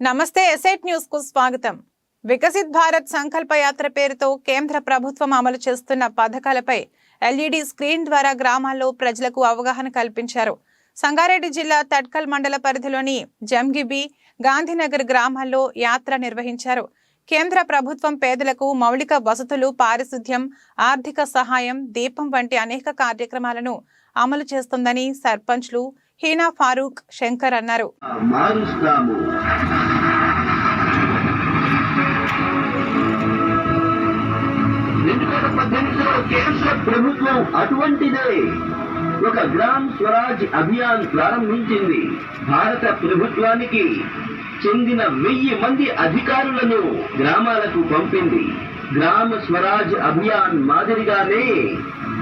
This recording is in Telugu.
నమస్తే ఎసెట్ న్యూస్కు స్వాగతం. వికసిత్ భారత్ సంకల్ప యాత్ర పేరుతో కేంద్ర ప్రభుత్వం అమలు చేస్తున్న పథకాలపై ఎల్ఈడి స్క్రీన్ ద్వారా గ్రామాల్లో ప్రజలకు అవగాహన కల్పించారు. సంగారెడ్డి జిల్లా తడ్కల్ మండల పరిధిలోని జంగిబి గాంధీనగర్ గ్రామాల్లో యాత్ర నిర్వహించారు. కేంద్ర ప్రభుత్వం పేదలకు మౌలిక వసతులు పారిశుద్ధ్యం ఆర్థిక సహాయం దీపం వంటి అనేక కార్యక్రమాలను అమలు చేస్తుందని సర్పంచ్లు హీనా ఫారూక్ శంకర్ అన్నారు. మారుస్తాము. కేంద్ర ప్రభుత్వం అటువంటిదే. ఒక గ్రామ్ స్వరాజ్ అభియాన్ ప్రారంభించింది. భారత ప్రభుత్వానికి చెందిన వెయ్యి మంది అధికారులను గ్రామాలకు పంపింది. గ్రామ స్వరాజ్ అభియాన్ మాదిరిగానే